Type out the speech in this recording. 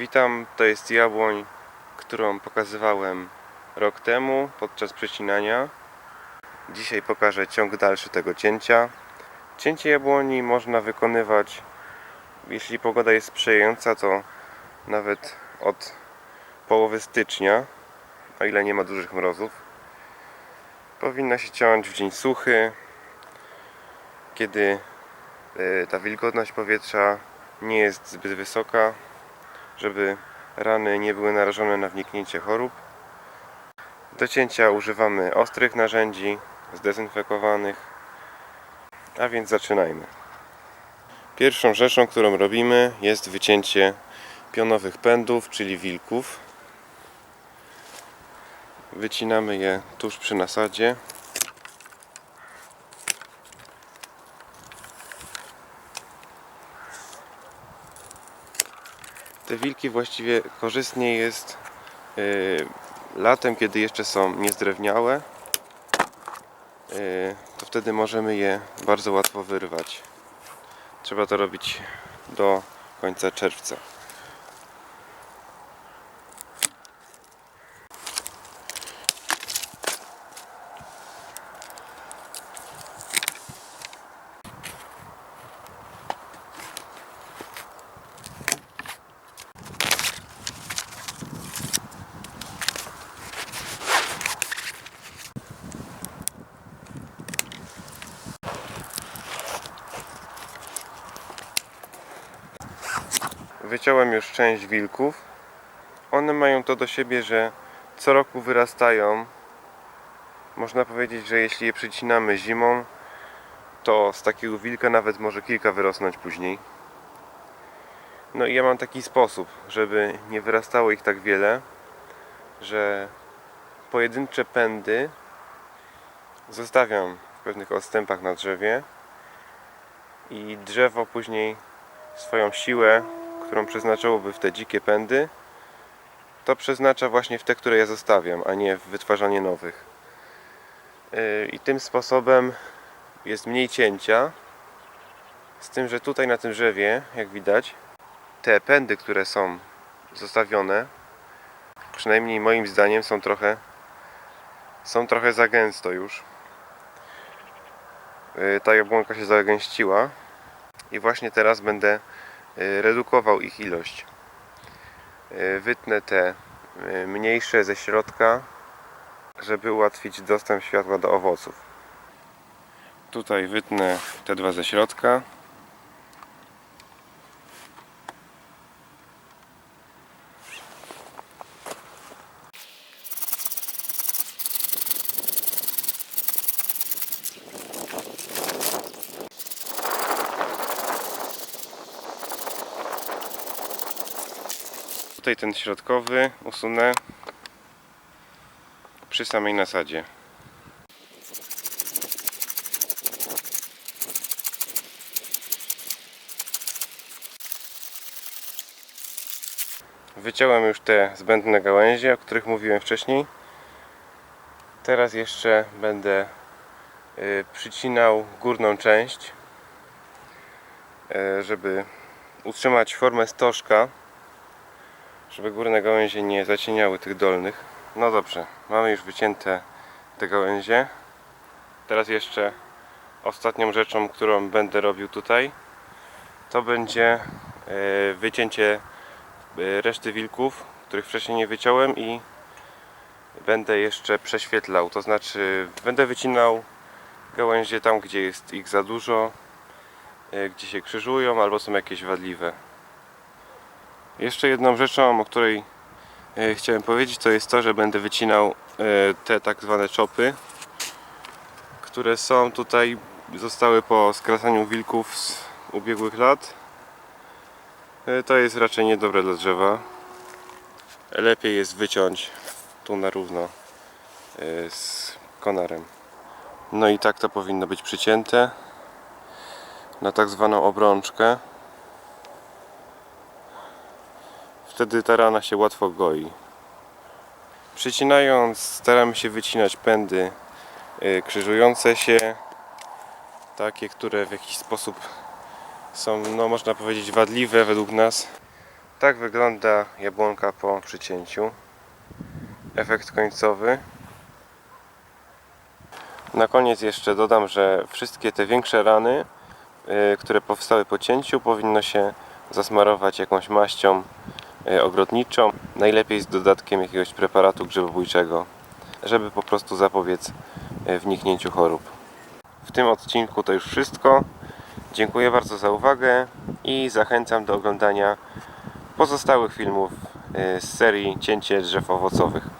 Witam, to jest jabłoń, którą pokazywałem rok temu podczas przecinania. Dzisiaj pokażę ciąg dalszy tego cięcia. Cięcie jabłoni można wykonywać, jeśli pogoda jest sprzyjająca, to nawet od połowy stycznia, o ile nie ma dużych mrozów. Powinno się ciąć w dzień suchy, kiedy e, ta wilgotność powietrza nie jest zbyt wysoka, żeby rany nie były narażone na wniknięcie chorób. Do cięcia używamy ostrych narzędzi, zdezynfekowanych. A więc zaczynajmy. Pierwszą rzeczą, którą robimy jest wycięcie pionowych pędów, czyli wilków. Wycinamy je tuż przy nasadzie. Te wilki właściwie korzystnie jest yy, latem, kiedy jeszcze są niezdrewniałe. Yy, to wtedy możemy je bardzo łatwo wyrwać. Trzeba to robić do końca czerwca. Wyciąłem już część wilków. One mają to do siebie, że co roku wyrastają. Można powiedzieć, że jeśli je przycinamy zimą, to z takiego wilka nawet może kilka wyrosnąć później. No i ja mam taki sposób, żeby nie wyrastało ich tak wiele, że pojedyncze pędy zostawiam w pewnych odstępach na drzewie i drzewo później swoją siłę, którą przeznaczałoby w te dzikie pędy, to przeznacza właśnie w te, które ja zostawiam, a nie w wytwarzanie nowych. Yy, I tym sposobem jest mniej cięcia, z tym, że tutaj na tym drzewie, jak widać, te pędy, które są zostawione, przynajmniej moim zdaniem są trochę są trochę za gęsto już. Yy, Ta jabłonka się zagęściła i właśnie teraz będę y, redukował ich ilość. Y, Wytnę te y, mniejsze ze środka, żeby ułatwić dostęp światła do owoców. Tutaj wytnę te dwa ze środka. Tutaj ten środkowy usunę przy samej nasadzie. Wyciąłem już te zbędne gałęzie, o których mówiłem wcześniej. Teraz jeszcze będę y, przycinał górną część, y, żeby utrzymać formę stożka żeby górne gałęzie nie zacieniały tych dolnych. No dobrze, mamy już wycięte te gałęzie. Teraz jeszcze ostatnią rzeczą, którą będę robił tutaj, to będzie e, wycięcie e, reszty wilków, których wcześniej nie wyciąłem i będę jeszcze prześwietlał. To znaczy będę wycinał gałęzie tam, gdzie jest ich za dużo, e, gdzie się krzyżują albo są jakieś wadliwe. Jeszcze jedną rzeczą, o której e, chciałem powiedzieć, to jest to, że będę wycinał e, te tak zwane czopy, które są tutaj, zostały po skracaniu wilków z ubiegłych lat. E, To jest raczej niedobre dla drzewa. Lepiej jest wyciąć tu na równo z konarem. No i tak to powinno być przycięte na tak zwaną obrączkę. Wtedy ta rana się łatwo goi. Przycinając, staramy się wycinać pędy y, krzyżujące się, takie, które w jakiś sposób są, no można powiedzieć, wadliwe według nas. Tak wygląda jabłonka po przycięciu. Efekt końcowy. Na koniec jeszcze dodam, że wszystkie te większe rany, y, które powstały po cięciu, powinno się zasmarować jakąś maścią ogrodniczą, najlepiej z dodatkiem jakiegoś preparatu grzybobójczego, żeby po prostu zapobiec y, wniknięciu chorób. W tym odcinku to już wszystko. Dziękuję bardzo za uwagę i zachęcam do oglądania pozostałych filmów y, z serii Cięcie drzew owocowych.